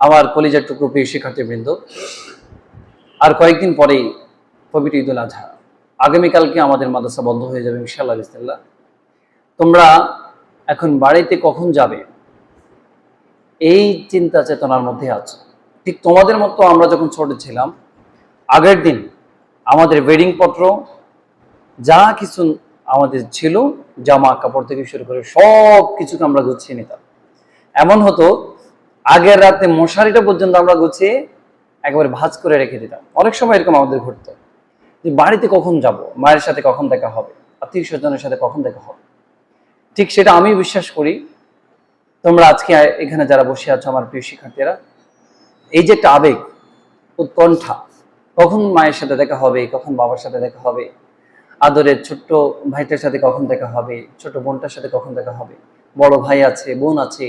আমার কলিজার টুকরো প্রিয় শিক্ষার্থীবৃন্দ, আর কয়েকদিন পরেই পবিত্র ঈদুল আজহা। আগামীকালকে আমাদের মাদ্রাসা বন্ধ হয়ে যাবে, ইনশাআল্লাহ, বিসমিল্লাহ। তোমরা এখন বাড়িতে কখন যাবে? এই চিন্তা চেতনার মধ্যে আছে। ঠিক তোমাদের মতো আমরা যখন ছোট ছিলাম, আগের দিন আমাদের ওয়েডিং পত্র, যা কিছু আমাদের ছিল, জামা কাপড় থেকে শুরু করে সব কিছুকে আমরা গুছিয়ে নিতাম। এমন হতো আগের রাতে মশারিটা পর্যন্ত আমরা গুছিয়ে একেবারে ভাঁজ করে রেখে দিতাম। অনেক সময় এরকম আমাদের ঘটতো যে বাড়িতে কখন যাব, মায়ের সাথে কখন দেখা হবে আত্মীয় স্বজনের সাথে কখন দেখা হবে? ঠিক সেটা আমি বিশ্বাস করি। তোমরা আজকে এখানে যারা বসে আছো, আমার প্রিয় শিক্ষার্থীরা, এই যে একটা আবেগ, উৎকণ্ঠা, কখন মায়ের সাথে দেখা হবে, কখন বাবার সাথে দেখা হবে, আদরের ছোট্ট ভাইটার সাথে কখন দেখা হবে, ছোট বোনটার সাথে কখন দেখা হবে, বড় ভাই আছে, বোন আছে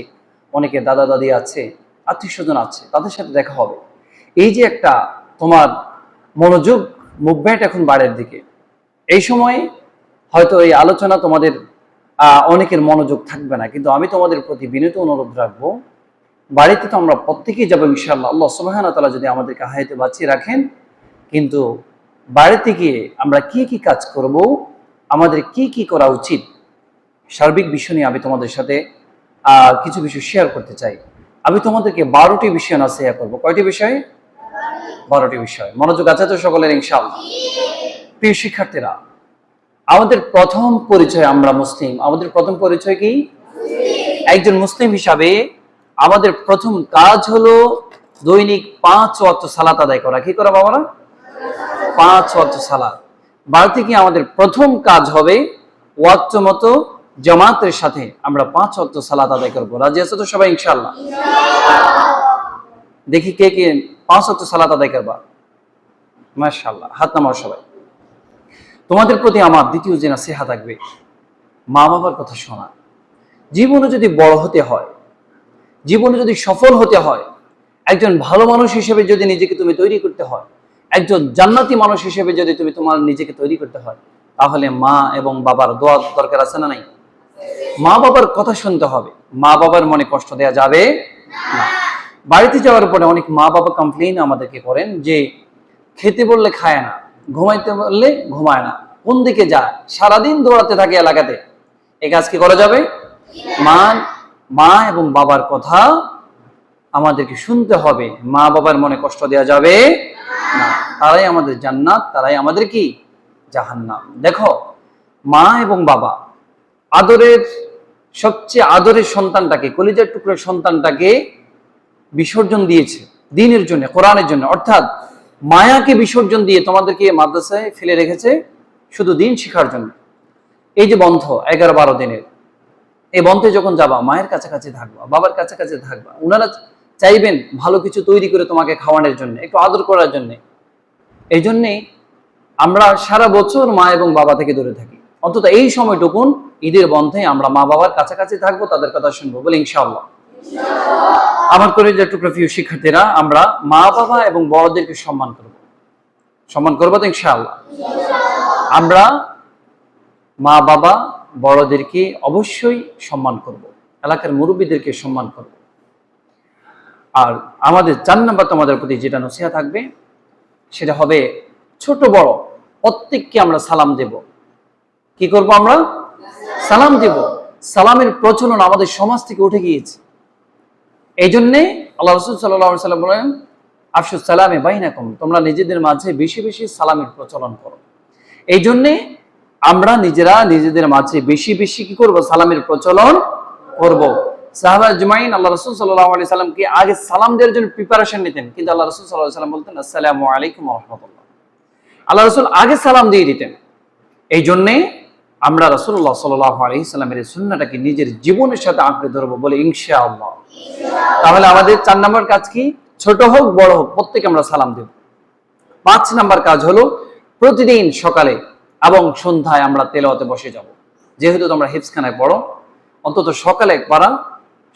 অনেকে দাদা দাদি আছে, আত্মীয় স্বজন আছে, তাদের সাথে দেখা হবে। এই যে একটা তোমার মনোযোগ মুভমেন্ট এখন বাড়ির দিকে, এই সময় হয়তো এই আলোচনা তোমাদের অনেকের মনোযোগ থাকবে না, কিন্তু আমি তোমাদের প্রতি বিনীত অনুরোধ রাখব, বাড়িতে তো আমরা প্রত্যেকেই যাব ইনশাল্লাহ আল্লাহ সুবাহানা তালা যদি আমাদেরকে হায়াতে বাঁচিয়ে রাখেন, কিন্তু বাড়িতে গিয়ে আমরা কি কি কাজ করব, আমাদের কি কি করা উচিত, সার্বিক বিষয় নিয়ে আমি তোমাদের সাথে কিছু বিষয় শেয়ার করতে চাই। আমি তোমাদেরকে বারোটি বিষয় না শেয়ার করব। কয়টি বিষয়? বারোটি বিষয়। মনোযোগ আছে তো সকলের ইনশাল্লাহ প্রিয় শিক্ষার্থীরা, আমাদের প্রথম পরিচয় আমরা মুসলিম। আমাদের প্রথম পরিচয় কি? একজন মুসলিম হিসাবে আমাদের প্রথম কাজ হলো দৈনিক পাঁচ ওয়াক্ত সালাত আদায় করা। কি করা বাবারা? পাঁচ ওয়াক্ত সালাত। বাড়িতে কি আমাদের প্রথম কাজ হবে? ওয়াক্ত মতো জামাতের সাথে আমরা পাঁচ ওয়াক্ত সালাত আদায় করব। রাজি আছে তো সবাই? ইনশাল্লাহ দেখি কে কে পাঁচ ওয়াক্ত সালাত আদায় করবা। মাশাআল্লাহ, হাত নামাও সবাই। তোমাদের প্রতি আমার দ্বিতীয় যে নাসিহা থাকবে, মা বাবার কথা শোনা। জীবনে যদি বড় হতে হয়, জীবনে যদি সফল হতে হয়, একজন ভালো মানুষ হিসেবে যদি নিজেকে তুমি তৈরি করতে হয়, একজন জান্নাতি মানুষ হিসেবে যদি তুমি তোমার নিজেকে তৈরি করতে হয়, তাহলে মা এবং বাবার দোয়া দরকার আছে না নাই? মা বাবার কথা শুনতে হবে। মা বাবার মনে কষ্ট দেয়া যাবে না। বাড়িতে যাওয়ার পরে অনেক মা বাবা কমপ্লেন আমাদেরকে করেন যে, খেতে বললে খায় না, ঘুমাইতে বললে ঘুমায় না, কোন দিকে যায় সারাদিন দৌড়াতে থাকে এলাকাতে। এ কাজ কি করা যাবে? মা মা এবং বাবার কথা আমাদেরকে শুনতে হবে। মা বাবার মনে কষ্ট দেওয়া যাবে না। তারাই আমাদের জান্নাত, তারাই আমাদের কি? জাহান্নাম। দেখো, মা এবং বাবা আদরের, সবচেয়ে আদরের সন্তানটাকে, কলিজার টুকরোর সন্তানটাকে বিসর্জন দিয়েছে, দিনের জন্য, কোরআনের জন্য। অর্থাৎ মায়াকে বিসর্জন দিয়ে তোমাদেরকে মাদ্রাসায় ফেলে রেখেছে শুধু দিন শিখার জন্য। এই যে বন্ধ, এগারো বারো দিনের, এই বন্ধে যখন যাবা, মায়ের কাছাকাছি থাকবা, বাবার কাছাকাছি থাকবা ওনারা চাইবেন ভালো কিছু তৈরি করে তোমাকে খাওয়ানোর জন্য, একটু আদর করার জন্য। এই জন্যে আমরা সারা বছর মা এবং বাবা থেকে দূরে থাকি। অন্তত এই সময়টুকুন ঈদের বন্ধে আমরা মা বাবার কাছাকাছি থাকব তাদের কথা শুনব বলে ইনশাআল্লাহ। আমার করে যে টুকরা প্রিয় শিক্ষার্থীরা আমরা মা বাবা এবং বড়দেরকে সম্মান করব। সম্মান করব তো ইনশাআল্লাহ। আমরা মা বাবা বড়দেরকে অবশ্যই সম্মান করব এলাকার মুরব্বীদেরকে সম্মান করব। আর আমাদের চার নাম্বার তোমাদের প্রতি যেটা নসিহা থাকবে সেটা হবে ছোট বড় প্রত্যেককে আমরা সালাম দেব। কি করব আমরা? সালাম দেব। সালামের প্রচলন আমাদের সমাজ থেকে উঠে গিয়েছে। এই জন্যে আল্লাহ রসুল সাল্লাম বলেন আফসুস সালামে বাইনাকম, তোমরা নিজেদের মাঝে বেশি বেশি সালামের প্রচলন করো। এই জন্যে আমরা নিজেরা নিজেদের মাঝে বেশি বেশি কি করব? সালামের প্রচলন করব। সাহাবা জুমাইন আল্লাহ রসুল সাল্লাহ আলি সাল্লামকে আগে সালাম দেওয়ার জন্য প্রিপারেশন নিতেন। কিন্তু আল্লাহ রসুল সাল্লাহ সাল্লাম বলতেন, আসসালামু আলাইকুম রহমতুল্লাহ। আল্লাহ রসুল আগে সালাম দিয়ে দিতেন। এই জন্যে আমরা রসুল্লাহ সাল্লাহ আলি সাল্লামের এই সুন্নাটাকে নিজের জীবনের সাথে আঁকড়ে ধরবো বলে ইনশা আল্লাহ তাহলে আমাদের চার নম্বর কাজ কি? ছোট হোক, বড় হোক প্রত্যেকে আমরা সালাম দেব। পাঁচ নাম্বার কাজ হলো প্রতিদিন সকালে এবং সন্ধ্যায় আমরা তেলাওয়াতে বসে যাব। যেহেতু তোমরা হিপসখানায় পড়ো, অন্তত সকালে এক পারা,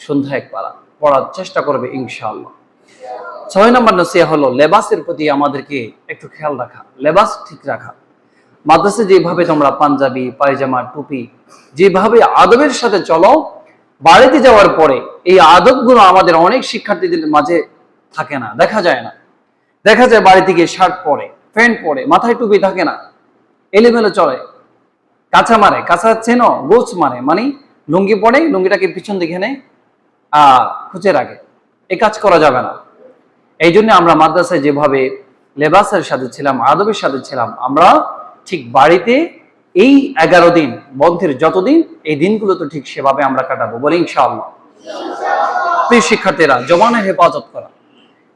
সন্ধ্যায় এক পারা। পড়ার চেষ্টা করবে ইনশাআল্লাহ। ছয় নম্বর নসিয়া হলো লেবাসের প্রতি আমাদেরকে একটু খেয়াল রাখা, লেবাস ঠিক রাখা। মাদ্রাসে যেভাবে তোমরা পাঞ্জাবি, পায়জামা, টুপি যেভাবে আদবের সাথে চলো, বাড়িতে যাওয়ার পরে এই আদবগুলো আমাদের অনেক শিক্ষার্থীদের মাঝে থাকে না, দেখা যায় না। দেখা যায় বাড়ি থেকে শার্ট পরে, প্যান্ট পরে, মাথায় টুপি থাকে না। এলোমেলো চলে। কাঁচা মারে, কাঁচা চেনো, গোছ মারে মানে লুঙ্গি পরে লুঙ্গিটাকে পিছন দিকে নেয় খুঁজে রাখে। এই কাজ করা যাবে না। এই জন্য আমরা মাদ্রাসায় যেভাবে লেবাসের সাথে ছিলাম, আদবের সাথে ছিলাম, আমরা ঠিক বাড়িতে এই এগারো দিন বন্ধের যতদিন এই দিনগুলো তো ঠিক সেভাবে আমরা কাটাবো বলি ইনশাআল্লাহ। প্রিয় শিক্ষার্থীরা জবানের হেফাজত করা।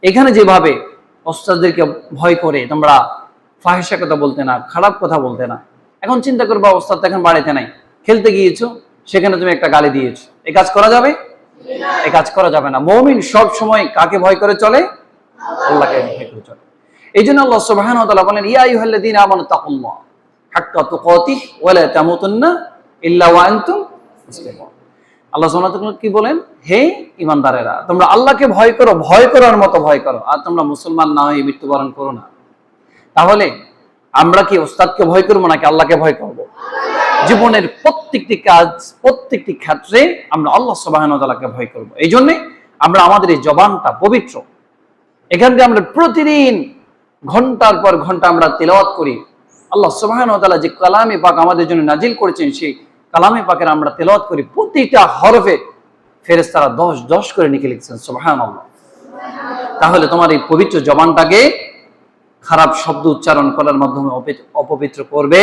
এখানে যেভাবে ওস্তাদদেরকে ভয় করে তোমরা ফাহিসা কথা বলতে না, খারাপ কথা বলতে না। এখন চিন্তা করবা, ওস্তাদ এখন বাড়িতে নাই। খেলতে গিয়েছো, সেখানে তুমি একটা গালি দিয়েছ। এই কাজ করা যাবে? এই কাজ করা যাবে না। মমিন সব সময় কাকে ভয় করে চলে? আল্লাহকে ভয় করে চলে। এই জন্য আল্লাহ সুবহানাহু ওয়া তাআলা বলেন, ইয়া আইয়ুহাল্লাযীনা আমানু তাকুল্লাহ, হাক্কা তুকাতিহ ওয়া লা তামুতুন্না ইল্লা ওয়া আনতুম মুসলিমুন। আল্লাহ তাআলা কি বলেন? হে ইমানদারেরা তোমরা আল্লাহকে ভয় করো, ভয় করার মতো ভয় করো, আর তোমরা মুসলমান না হয়ে মৃত্যুবরণ করো না। তাহলে আমরা কি ওস্তাদকে ভয় করব নাকি আল্লাহকে ভয় করব? জীবনের প্রত্যেকটি কাজ, প্রত্যেকটি ক্ষেত্রে আমরা আল্লাহ সুবাহকে ভয় করব। এই জন্যে আমরা আমাদের এই জবানটা পবিত্র। এখান থেকে আমরা প্রতিদিন ঘণ্টার পর ঘণ্টা আমরা তেলাওয়াত করি। আল্লাহ সুবাহ যে কালামে পাক আমাদের জন্য নাজিল করেছেন, সেই কালামে পাকের আমরা তেলাওয়াত করি। প্রতিটা হরফে ফেরেস্তারা দশ দশ করে নিকে লিখছেন সুবাহান তাহলে তোমার এই পবিত্র জবানটাকে খারাপ শব্দ উচ্চারণ করার মাধ্যমে অপবিত্র করবে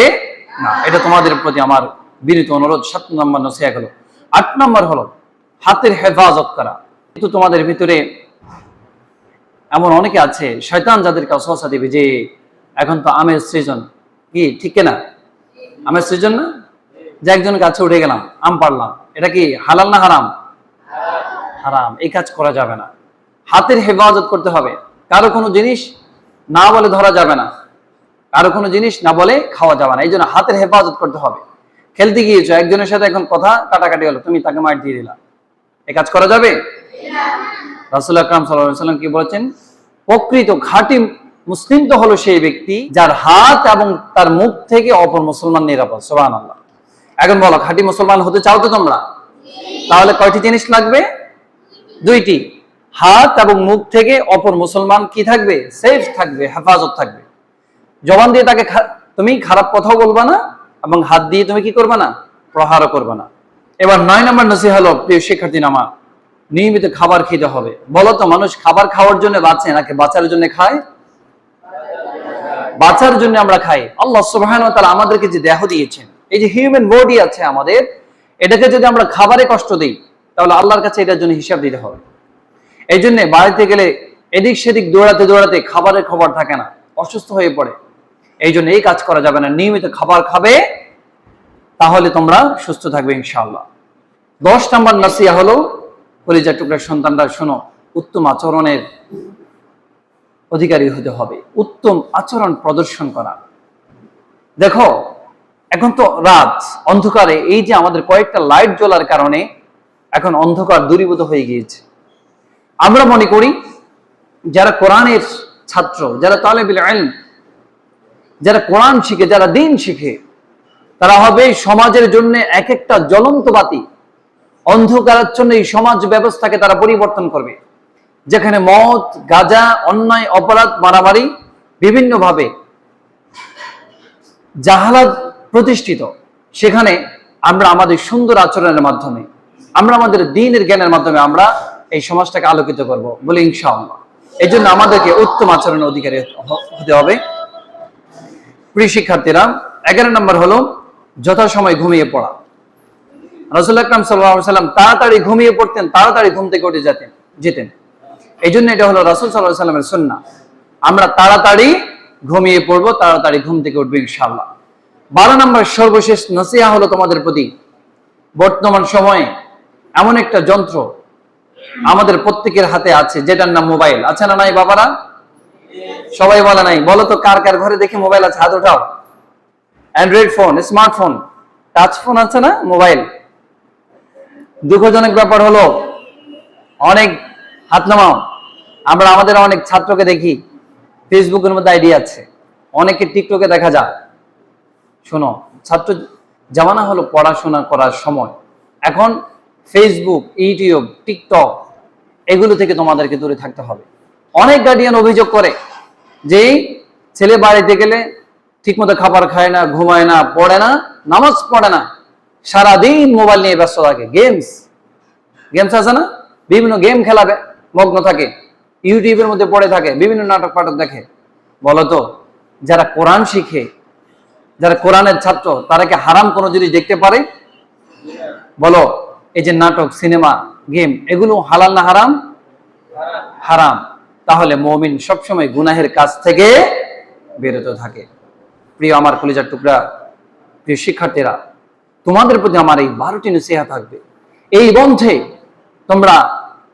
না। এটা তোমাদের প্রতি আমার বিনীত অনুরোধ। সাত নম্বর নসিয়া হলো। আট নম্বর হলো হাতের হেফাজত করা। কিন্তু তোমাদের ভিতরে এমন অনেকে আছে, শয়তান যাদেরকে অসহসা দিবে যে এখন তো আমের সৃজন। কি, ঠিক না আমের সৃজন না? যে একজন গাছে উঠে গেলাম, আম পারলাম এটা কি হালাল না হারাম? হারাম, এই কাজ করা যাবে না। হাতের হেফাজত করতে হবে। কারও কোনো জিনিস না বলে ধরা যাবে না। কারও কোনো জিনিস না বলে খাওয়া যাবে না। এই জন্য হাতের হেফাজত করতে হবে। খেলতে গিয়েছো, একজনের সাথে এখন কথা কাটাকাটি হলো, তুমি তাকে মার দিয়ে দিলা। এ কাজ করা যাবে? রাসুল আকরাম সাল্লাম কি বলেছেন? প্রকৃত খাঁটি মুসলিম তো হলো সেই ব্যক্তি যার হাত এবং তার মুখ থেকে অপর মুসলমান নিরাপদ সোহান আল্লাহ এখন বলো মুসলমান হতে চাও তো তোমরা? তাহলে কয়টি জিনিস লাগবে? দুইটি। হাত এবং মুখ থেকে অপর মুসলমান কি থাকবে? সেফ থাকবে, হেফাজত থাকবে। জবান দিয়ে তাকে তুমি খারাপ কথাও বলবা না এবং হাত দিয়ে তুমি কি করবে না? প্রহারও করবে না। এবার নয় নম্বর নসি হলো, প্রিয় শিক্ষার্থী নিয়মিত খাবার খেতে হবে। বলো তো, মানুষ খাবার খাওয়ার জন্য বাঁচে নাকি বাঁচার জন্য খায়? বাঁচার জন্য আমরা খাই। আল্লাহ সুবহানাহু ওয়া তাআলা আমাদেরকে যে দেহ দিয়েছেন, এই যে হিউম্যান বডি আছে আমাদের, এটাকে যদি আমরা খাবারে কষ্ট দিই, তাহলে আল্লাহর কাছে এটার জন্য হিসাব দিতে হবে। এই জন্য বাড়িতে গেলে এদিক সেদিক দৌড়াতে দৌড়াতে খাবারের খবর থাকে না, অসুস্থ হয়ে পড়ে। এই জন্য এই কাজ করা যাবে না, নিয়মিত খাবার খাবে, তাহলে তোমরা সুস্থ থাকবে ইনশাআল্লাহ। দশ নম্বর নাসিয়া হলো কলিজা টুকরার সন্তানরা শোনো, উত্তম আচরণের অধিকারী হতে হবে। উত্তম আচরণ প্রদর্শন করা। দেখো, এখন তো রাত, অন্ধকারে এই যে আমাদের কয়েকটা লাইট জ্বলার কারণে এখন অন্ধকার দূরীভূত হয়ে গিয়েছে। আমরা মনে করি, যারা কোরআনের ছাত্র, যারা তালেবিল আইন যারা কোরআন শিখে, যারা দিন শিখে, তারা হবে সমাজের জন্য এক একটা জ্বলন্ত বাতি। অন্ধকারাচ্ছন্ন এই সমাজ ব্যবস্থাকে তারা পরিবর্তন করবে। যেখানে মদ, গাজা, অন্যায়, অপরাধ, মারামারি বিভিন্নভাবে জাহালাত প্রতিষ্ঠিত। সেখানে আমরা আমাদের সুন্দর আচরণের মাধ্যমে, আমরা আমাদের দিনের জ্ঞানের মাধ্যমে আমরা এই সমাজটাকে আলোকিত করব বলে ইনশাআল্লাহ। এই জন্য আমাদেরকে উত্তম আচরণের অধিকারী হতে হবে। প্রিয় শিক্ষার্থীরা, এগারো নম্বর হলো, যথাসময় ঘুমিয়ে পড়া। রসুল আকরাম সাল্লাম তাড়াতাড়ি ঘুমিয়ে পড়তেন, তাড়াতাড়ি ঘুম থেকে উঠে যেতেন যেতেন। এই জন্য এটা হলো রসুল সাল্লাহ সাল্লামের সুন্না আমরা তাড়াতাড়ি ঘুমিয়ে পড়ব, তাড়াতাড়ি ঘুম থেকে উঠবো ইনশাল্লাহ বারো নম্বর সর্বশেষ নসিহা হলো তোমাদের প্রতি, বর্তমান সময়ে এমন একটা যন্ত্র আমাদের প্রত্যেকের হাতে আছে, যেটার নাম মোবাইল। আছে না নাই বাবারা? সবাই বলে নাই। বলো তো, কার কার ঘরে দেখি মোবাইল আছে? হাত উঠাও। Android phone, smartphone, touch phone আছে না? মোবাইল। দুঃখজনক ব্যাপার হলো, অনেক হাত নামাও। আমরা আমাদের অনেক ছাত্রকে দেখি ফেসবুকের মধ্যে আইডি আছে, অনেকে টিকটকে দেখা যায়। শোনো, ছাত্র জামানা হলো পড়াশোনা করার সময়। এখন ফেসবুক ইউটিউব টিকটক এগুলো থেকে তোমাদেরকে দূরে থাকতে হবে। অনেক গার্ডিয়ান অভিযোগ করে যে ছেলে বাড়িতে গেলে ঠিকমতো খাবার খায় না, ঘুমায় না, পড়ে না, নামাজ পড়ে না। সারাদিন মোবাইল নিয়ে ব্যস্ত থাকে। গেমস গেমস আছে না? বিভিন্ন গেম খেলা বে- মগ্ন থাকে। ইউটিউবের মধ্যে পড়ে থাকে, বিভিন্ন নাটক পাঠক দেখে। বলতো, যারা কোরআন শিখে, যারা কোরআনের ছাত্র তারা কি হারাম কোনো জিনিস দেখতে পারে? বলো, এই যে নাটক, সিনেমা গেম এগুলো হালাল না হারাম? হারাম। তাহলে মমিন সবসময় গুনাহের কাছ থেকে বেরোতে থাকে। প্রিয় আমার কলিজার টুকরা, প্রিয় শিক্ষার্থীরা তোমাদের প্রতি আমার এই বারোটি নসিহা থাকবে। এই বন্ধে তোমরা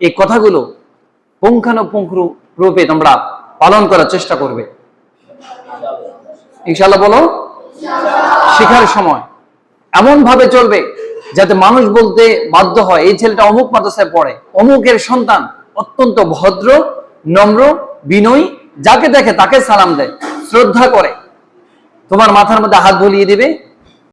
এই কথাগুলো পুঙ্খানুপুঙ্খ রূপে তোমরা পালন করার চেষ্টা করবে। ইনশাল্লাহ বলো? শেখার সময়। এমন ভাবে চলবে যাতে মানুষ বলতে বাধ্য হয়, এই ছেলেটা অমুক মাদ্রাসায় পড়ে। অমুকের সন্তান অত্যন্ত ভদ্র, নম্র, বিনয়ী, যাকে দেখে তাকে সালাম দেয়, শ্রদ্ধা করে। তোমার মাথার মধ্যে হাত বুলিয়ে দিবে